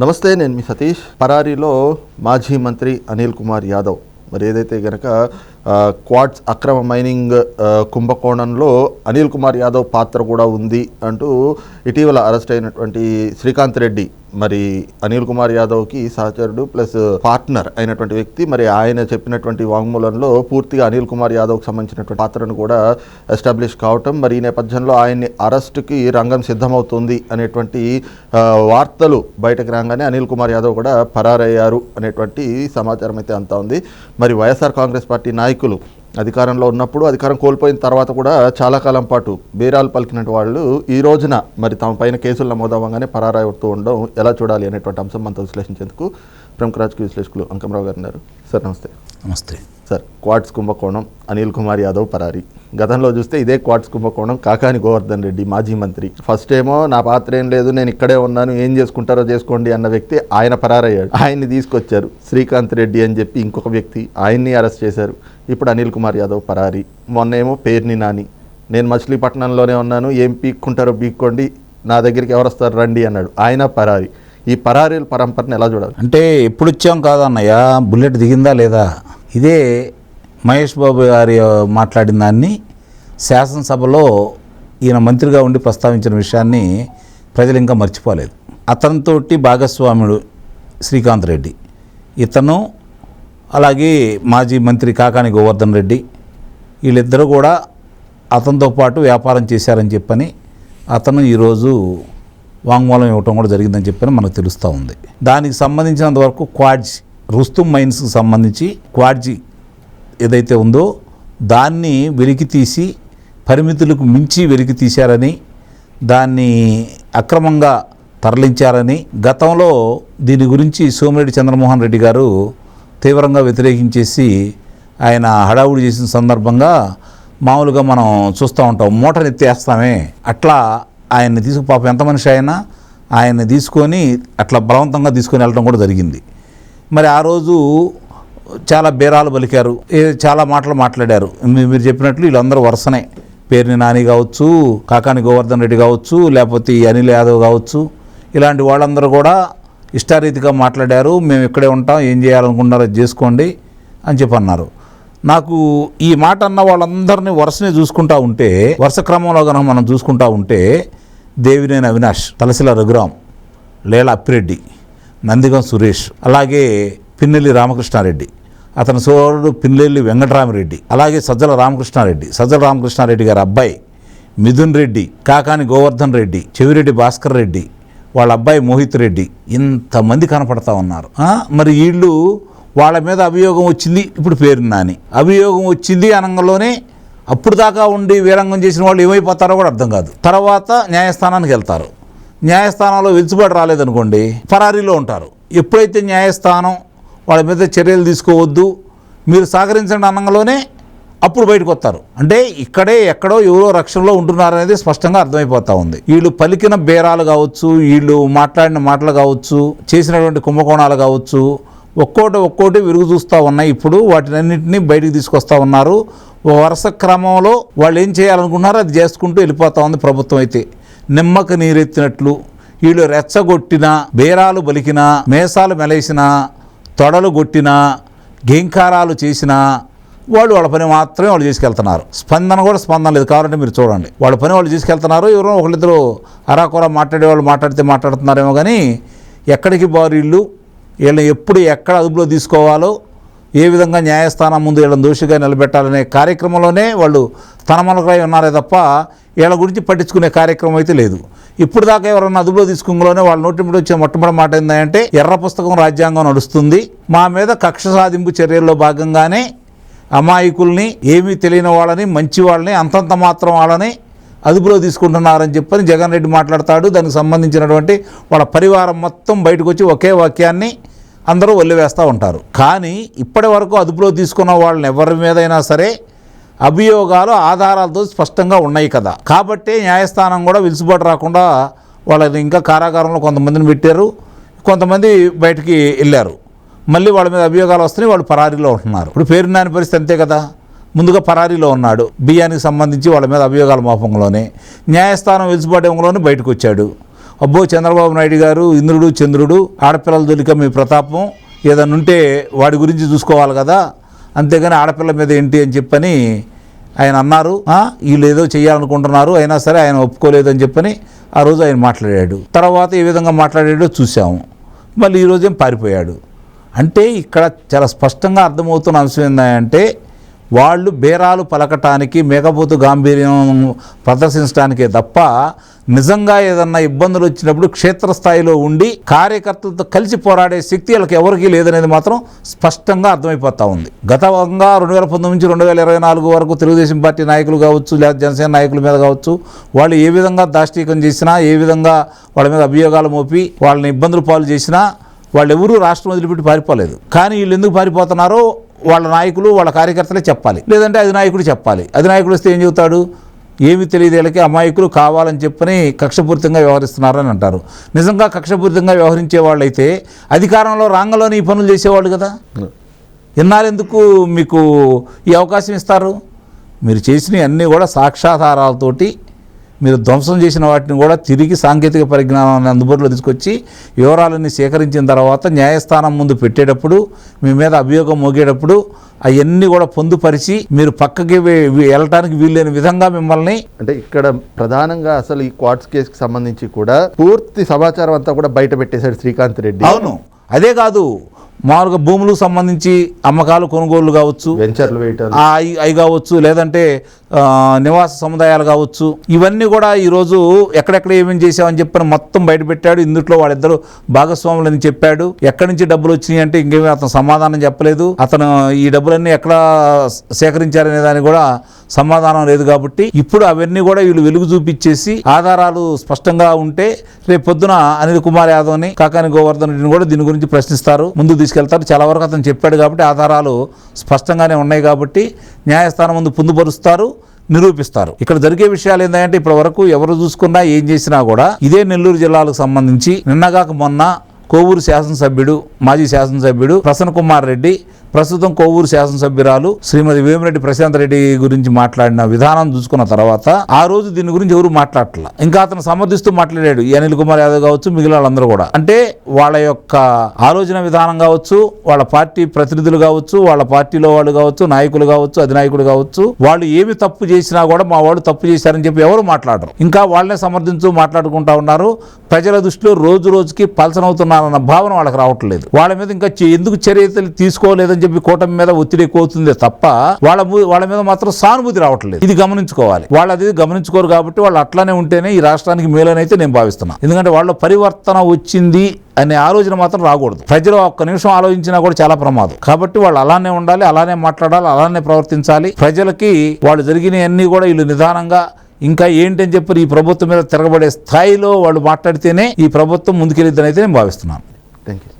నమస్తే నేను మీ సతీష్. పరారీలో మాజీ మంత్రి అనిల్ కుమార్ యాదవ్. మరి ఏదైతే గనక క్వాడ్స్ అక్రమ మైనింగ్ కుంభకోణంలో అనిల్ కుమార్ యాదవ్ పాత్ర కూడా ఉంది అంటూ ఇటీవల అరెస్ట్ అయినటువంటి శ్రీకాంత్ రెడ్డి మరి అనిల్ కుమార్ యాదవ్కి సహచరుడు ప్లస్ పార్ట్నర్ అయినటువంటి వ్యక్తి మరి ఆయన చెప్పినటువంటి వాంగ్మూలంలో పూర్తిగా అనిల్ కుమార్ యాదవ్కి సంబంధించినటువంటి పాత్రను కూడా ఎస్టాబ్లిష్ కావటం మరి ఈ నేపథ్యంలో ఆయన్ని అరెస్టుకి రంగం సిద్ధమవుతుంది అనేటువంటి వార్తలు బయటకు రాగానే అనిల్ కుమార్ యాదవ్ కూడా పరారయ్యారు అనేటువంటి సమాచారం అయితే అంతా ఉంది. మరి వైఎస్ఆర్ కాంగ్రెస్ పార్టీ నాయకులు అధికారంలో ఉన్నప్పుడు అధికారం కోల్పోయిన తర్వాత కూడా చాలా కాలం పాటు బేరాలు పలికిన వాళ్ళు ఈ రోజున మరి తమ పైన కేసులు నమోదవ్వగానే పరారవుతూ ఉండడం ఎలా చూడాలి అనేటువంటి అంశం మనతో విశ్లేషించేందుకు ప్రముఖ రాజకీయ విశ్లేషకులు అంకమరావు గారు ఉన్నారు. సార్ నమస్తే. నమస్తే. సార్ క్వాడ్స్ కుంభకోణం అనిల్ కుమార్ యాదవ్ పరారి. గతంలో చూస్తే ఇదే క్వాడ్స్ కుంభకోణం కాకాని గోవర్ధన్ రెడ్డి మాజీ మంత్రి. ఫస్ట్ ఏమో నా పాత్ర ఏం లేదు నేను ఇక్కడే ఉన్నాను ఏం చేసుకుంటారో చేసుకోండి అన్న వ్యక్తి ఆయన పరారయ్యాడు. ఆయన్ని తీసుకొచ్చారు శ్రీకాంత్ రెడ్డి అని చెప్పి ఇంకొక వ్యక్తి ఆయన్ని అరెస్ట్ చేశారు. ఇప్పుడు అనిల్ కుమార్ యాదవ్ పరారి. మొన్న ఏమో పేర్ని నాని. నేను మచిలీపట్నంలోనే ఉన్నాను ఏం పీక్కుంటారో పీక్కోండి నా దగ్గరికి ఎవరు వస్తారు రండి అన్నాడు. ఆయన పరారి. ఈ పరారీల పరంపరను ఎలా చూడాలి? అంటే ఎప్పుడు వచ్చాం కాదన్నయ్య? బుల్లెట్ దిగిందా లేదా? ఇదే మహేష్ బాబు గారి మాట్లాడిన దాన్ని శాసనసభలో ఈయన మంత్రిగా ఉండి ప్రస్తావించిన విషయాన్ని ప్రజలు ఇంకా మర్చిపోలేదు. అతనితోటి భాగస్వాముడు శ్రీకాంత్ రెడ్డి ఇతను అలాగే మాజీ మంత్రి కాకాని గోవర్ధన్ రెడ్డి వీళ్ళిద్దరూ కూడా అతనితో పాటు వ్యాపారం చేశారని చెప్పని అతను ఈరోజు వాంగ్మూలం ఇవ్వటం కూడా జరిగిందని చెప్పని మనకు తెలుస్తూ ఉంది. దానికి సంబంధించినంత వరకు క్వాడ్జీ రుస్తుం మైన్స్కి సంబంధించి క్వాడ్జీ ఏదైతే ఉందో దాన్ని వెలికి తీసి పరిమితులకు మించి వెలికి తీశారని దాన్ని అక్రమంగా తరలించారని గతంలో దీని గురించి సోమిరెడ్డి చంద్రమోహన్ రెడ్డి గారు తీవ్రంగా వ్యతిరేకించేసి ఆయన హడావుడి చేసిన సందర్భంగా మామూలుగా మనం చూస్తూ ఉంటాం మూటని ఎత్తేస్తామే అట్లా ఆయన్ని తీసుకు పాపం ఎంత మనిషి అయినా ఆయన్ని తీసుకొని అట్లా బలవంతంగా తీసుకొని వెళ్ళడం కూడా జరిగింది. మరి ఆ రోజు చాలా బేరాలు పలికారు. ఏ- చాలా మాటలు మాట్లాడారు. మీరు చెప్పినట్లు వీళ్ళందరూ వరుసనే. పేరుని నాని కావచ్చు కాకాని గోవర్ధన్ రెడ్డి కావచ్చు లేకపోతే అనిల్ యాదవ్ కావచ్చు. ఇలాంటి వాళ్ళందరూ కూడా ఇష్టారీతిగా మాట్లాడారు. మేము ఇక్కడే ఉంటాం ఏం చేయాలనుకున్నారో అది చేసుకోండి అని చెప్పి అన్నారు నాకు ఈ మాట అన్న వాళ్ళందరినీ వరుసనే చూసుకుంటా ఉంటే వరుస క్రమంలో కనుక మనం చూసుకుంటా ఉంటే దేవినేని అవినాష్ తలసిల రఘురాం లేల అప్పిరెడ్డి నందిగం సురేష్ అలాగే పిన్నెల్లి రామకృష్ణారెడ్డి అతని సోదరుడు పిన్నెల్లి వెంకటరామరెడ్డి అలాగే సజ్జల రామకృష్ణారెడ్డి సజ్జల రామకృష్ణారెడ్డి గారి అబ్బాయి మిథున్ రెడ్డి కాకాని గోవర్ధన్ రెడ్డి చెవిరెడ్డి భాస్కర్ రెడ్డి వాళ్ళ అబ్బాయి మోహిత్ రెడ్డి ఇంతమంది కనపడతా ఉన్నారు. మరి వీళ్ళు వాళ్ళ మీద అభియోగం వచ్చింది ఇప్పుడు పేరు నాని. అభియోగం వచ్చింది అనగానే అప్పుడు దాకా ఉండి వీరంగం చేసిన వాళ్ళు ఏమైపోతారో కూడా అర్థం కాదు. తర్వాత న్యాయస్థానానికి వెళ్తారు. న్యాయస్థానంలో వెలుచుబాటు రాలేదనుకోండి పరారీలో ఉంటారు. ఎప్పుడైతే న్యాయస్థానం వాళ్ళ మీద చర్యలు తీసుకోవద్దు మీరు సహకరించండి అనగానే అప్పుడు బయటకు వస్తారు. అంటే ఇక్కడే ఎక్కడో ఎవరో రక్షణలో ఉంటున్నారనేది స్పష్టంగా అర్థమైపోతా ఉంది. వీళ్ళు పలికిన బేరాలు కావచ్చు వీళ్ళు మాట్లాడిన మాటలు కావచ్చు చేసినటువంటి కుంభకోణాలు కావచ్చు ఒక్కోటి ఒక్కోటి విరుగు చూస్తూ ఉన్నాయి. ఇప్పుడు వాటినన్నింటినీ బయటికి తీసుకొస్తా ఉన్నారు. ఓ వరుస క్రమంలో వాళ్ళు ఏం చేయాలనుకున్నారో అది చేసుకుంటూ వెళ్ళిపోతా ఉంది ప్రభుత్వం అయితే. నిమ్మక నీరెత్తినట్లు వీళ్ళు రెచ్చగొట్టిన బేరాలు బలికిన మేసాలు మెలేసిన తొడలు కొట్టిన గేంకారాలు చేసిన వాళ్ళు వాళ్ళ పని మాత్రమే వాళ్ళు చేసుకెళ్తున్నారు. స్పందన కూడా స్పందన లేదు. కావాలంటే మీరు చూడండి. వాళ్ళ పని వాళ్ళు చేసుకెళ్తున్నారు. ఎవరో ఒకళ్ళిద్దరు అరాకొర మాట్లాడే వాళ్ళు మాట్లాడితే మాట్లాడుతున్నారేమో కానీ ఎక్కడికి బారు వీళ్ళు వీళ్ళని ఎప్పుడు ఎక్కడ అదుపులో తీసుకోవాలో ఏ విధంగా న్యాయస్థానం ముందు వీళ్ళని దోషిగా నిలబెట్టాలనే కార్యక్రమంలోనే వాళ్ళు తనమలకై ఉన్నారే తప్ప వీళ్ళ గురించి పట్టించుకునే కార్యక్రమం అయితే లేదు. ఇప్పుడు దాకా ఎవరన్నా అదుపులో తీసుకుంగలోనే వాళ్ళ నోటి మీద వచ్చే మొట్టమొదటి మాట ఏంటంటే ఎర్ర పుస్తకం రాజ్యాంగం నడుస్తుంది. మా మీద కక్ష సాధింపు చర్యల్లో భాగంగానే అమాయకుల్ని ఏమీ తెలియని వాళ్ళని మంచి వాళ్ళని అంతంత మాత్రం వాళ్ళని అదుపులో తీసుకుంటున్నారని చెప్పని జగన్ రెడ్డి మాట్లాడతాడు. దానికి సంబంధించినటువంటి వాళ్ళ పరివారం మొత్తం బయటకు వచ్చి ఒకే వాక్యాన్ని అందరూ వల్లివేస్తూ ఉంటారు. కానీ ఇప్పటి వరకు అదుపులో తీసుకున్న వాళ్ళని ఎవరి మీదైనా సరే అభియోగాలు ఆధారాలతో స్పష్టంగా ఉన్నాయి కదా. కాబట్టే న్యాయస్థానం కూడా విలుసుబాటు రాకుండా వాళ్ళని ఇంకా కారాగారంలో కొంతమందిని పెట్టారు కొంతమంది బయటికి వెళ్ళారు. మళ్ళీ వాళ్ళ మీద అభియోగాలు వస్తున్నాయి వాళ్ళు పరారీలో ఉంటున్నారు. ఇప్పుడు పేరు నాని పరిస్థితి అంతే కదా. ముందుగా పరారీలో ఉన్నాడు బియ్యానికి సంబంధించి వాళ్ళ మీద అభియోగాల మోపంలోనే. న్యాయస్థానం వెలుసుబాటు ఇవ్వడంలోనే బయటకు వచ్చాడు. అబ్బో చంద్రబాబు నాయుడు గారు ఇంద్రుడు చంద్రుడు ఆడపిల్లల దొలిక మీ ప్రతాపం. ఏదన్నా ఉంటే వాడి గురించి చూసుకోవాలి కదా. అంతేగాని ఆడపిల్ల మీద ఏంటి అని చెప్పని ఆయన అన్నారు. వీళ్ళు ఏదో చేయాలనుకుంటున్నారు అయినా సరే ఆయన ఒప్పుకోలేదని చెప్పని ఆ రోజు ఆయన మాట్లాడాడు. తర్వాత ఏ విధంగా మాట్లాడాడో చూసాము మళ్ళీ ఈరోజేం పారిపోయాడు. అంటే ఇక్కడ చాలా స్పష్టంగా అర్థమవుతున్న అంశం ఏంటంటే వాళ్ళు బేరాలు పలకటానికి మేకపోతు గాంభీర్యం ప్రదర్శించడానికే తప్ప నిజంగా ఏదన్నా ఇబ్బందులు వచ్చినప్పుడు క్షేత్రస్థాయిలో ఉండి కార్యకర్తలతో కలిసి పోరాడే శక్తి వాళ్ళకి ఎవరికీ లేదనేది మాత్రం స్పష్టంగా అర్థమైపోతా ఉంది. గతంగా రెండు వేల పంతొమ్మిది నుంచి రెండు వేల ఇరవై నాలుగు వరకు తెలుగుదేశం పార్టీ నాయకులు కావచ్చు లేదా జనసేన నాయకుల మీద కావచ్చు వాళ్ళు ఏ విధంగా దాష్టీకం చేసినా ఏ విధంగా వాళ్ళ మీద అభియోగాలు మోపి వాళ్ళని ఇబ్బందులు పాలు చేసినా వాళ్ళు ఎవరూ రాష్ట్రం వదిలిపెట్టి పారిపోలేదు. కానీ వీళ్ళు ఎందుకు పారిపోతున్నారో వాళ్ళ నాయకులు వాళ్ళ కార్యకర్తలే చెప్పాలి. లేదంటే అధినాయకుడు చెప్పాలి. అధినాయకుడు వస్తే ఏం చెబుతాడు? ఏమి తెలియదు వీళ్ళకి అమాయకులు కావాలని చెప్పని కక్షపూరితంగా వ్యవహరిస్తున్నారని అంటారు. నిజంగా కక్షపూరితంగా వ్యవహరించే వాళ్ళైతే అధికారంలో రాంగంలోనే ఈ పనులు చేసేవాళ్ళు కదా? ఇన్నారెందుకు మీకు ఈ అవకాశం ఇస్తారు? మీరు చేసిన అన్నీ కూడా సాక్షాధారాలతోటి మీరు ధ్వంసం చేసిన వాటిని కూడా తిరిగి సాంకేతిక పరిజ్ఞానాన్ని అందుబాటులో తీసుకొచ్చి వివరాలన్నీ సేకరించిన తర్వాత న్యాయస్థానం ముందు పెట్టేటప్పుడు మీ మీద అభియోగం మోగేటప్పుడు అవన్నీ కూడా పొందుపరిచి మీరు పక్కకి వెళ్ళటానికి వీల్లేని విధంగా మిమ్మల్ని అంటే ఇక్కడ ప్రధానంగా అసలు ఈ క్వార్ట్స్ కేసుకి సంబంధించి కూడా పూర్తి సమాచారం అంతా కూడా బయట పెట్టేశాడు శ్రీకాంత్ రెడ్డి. అవును. అదే కాదు. మామూలుగా భూములకు సంబంధించి అమ్మకాలు కొనుగోళ్ళు కావచ్చు వెంచర్లు అయి కావచ్చు లేదంటే నివాస సముదాయాలు కావచ్చు ఇవన్నీ కూడా ఈరోజు ఎక్కడెక్కడ ఏమేమి చేసామని చెప్పని మొత్తం బయట పెట్టాడు ఇందుట్లో వాళ్ళిద్దరు భాగస్వాములని చెప్పాడు. ఎక్కడి నుంచి డబ్బులు వచ్చినాయి అంటే ఇంకేమీ అతను సమాధానం చెప్పలేదు. అతను ఈ డబ్బులన్నీ ఎక్కడ సేకరించారనే దానికి కూడా సమాధానం లేదు కాబట్టి ఇప్పుడు అవన్నీ కూడా వీళ్ళు వెలుగు చూపించేసి ఆధారాలు స్పష్టంగా ఉంటే రేపు పొద్దున అనిల్ కుమార్ యాదవ్ని కాకాని గోవర్ధన్ రెడ్డిని కూడా దీని గురించి ప్రశ్నిస్తారు ముందుకు తీసుకెళ్తారు. చాలా వరకు అతను చెప్పాడు కాబట్టి ఆధారాలు స్పష్టంగానే ఉన్నాయి కాబట్టి న్యాయస్థానం ముందు పొందుపరుస్తారు నిరూపిస్తారు. ఇక్కడ జరిగే విషయాలు ఏంటంటే ఇప్పటి వరకు ఎవరు చూసుకున్నా ఏం చేసినా కూడా ఇదే నెల్లూరు జిల్లాలకు సంబంధించి నిన్నగాక మొన్న కోవూరు శాసనసభ్యుడు మాజీ శాసనసభ్యుడు ప్రసన్న కుమార్ రెడ్డి ప్రస్తుతం కోవూరు శాసనసభ్యురాలు శ్రీమతి వేమిరెడ్డి ప్రశాంత్ రెడ్డి గురించి మాట్లాడిన విధానం చూసుకున్న తర్వాత ఆ రోజు దీని గురించి ఎవరు మాట్లాడట్ల? ఇంకా అతను సమర్థిస్తూ మాట్లాడాడు. ఈ అనిల్ కుమార్ యాదవ్ కావచ్చు మిగిలిన వాళ్ళందరూ కూడా. అంటే వాళ్ళ యొక్క ఆలోచన విధానం కావచ్చు వాళ్ళ పార్టీ ప్రతినిధులు కావచ్చు వాళ్ళ పార్టీలో వాళ్ళు కావచ్చు నాయకులు కావచ్చు అధినాయకులు కావచ్చు వాళ్ళు ఏమి తప్పు చేసినా కూడా మా వాళ్ళు తప్పు చేశారని చెప్పి ఎవరు మాట్లాడరు. ఇంకా వాళ్ళనే సమర్థించు మాట్లాడుకుంటా ఉన్నారు. ప్రజల దృష్టిలో రోజు రోజుకి పలసనవుతున్నారన్న భావన వాళ్ళకి రావట్లేదు. వాళ్ళ మీద ఇంకా ఎందుకు చర్యలు తీసుకోలేదని చెప్పి కూటమి మీద ఒత్తిడి ఎక్కువ తప్ప వాళ్ళ వాళ్ళ మీద మాత్రం సానుభూతి రావట్లేదు. ఇది గమనించుకోవాలి. వాళ్ళు అది గమనించుకోరు కాబట్టి వాళ్ళు అట్లానే ఉంటేనే ఈ రాష్ట్రానికి మేలనైతే నేను భావిస్తున్నాను ఎందుకంటే వాళ్ళ పరివర్తన వచ్చింది అనే ఆలోచన మాత్రం రాకూడదు. ప్రజలు ఒక్క నిమిషం ఆలోచించినా కూడా చాలా ప్రమాదం. కాబట్టి వాళ్ళు అలానే ఉండాలి అలానే మాట్లాడాలి అలానే ప్రవర్తించాలి. ప్రజలకి వాళ్ళు జరిగినవన్నీ కూడా వీళ్ళు నిదానంగా ఇంకా ఏంటని చెప్పి ఈ ప్రభుత్వం మీద తిరగబడే స్థాయిలో వాళ్ళు మాట్లాడితేనే ఈ ప్రభుత్వం ముందుకెళ్ళిద్దని అయితే నేను భావిస్తున్నాను. Thank you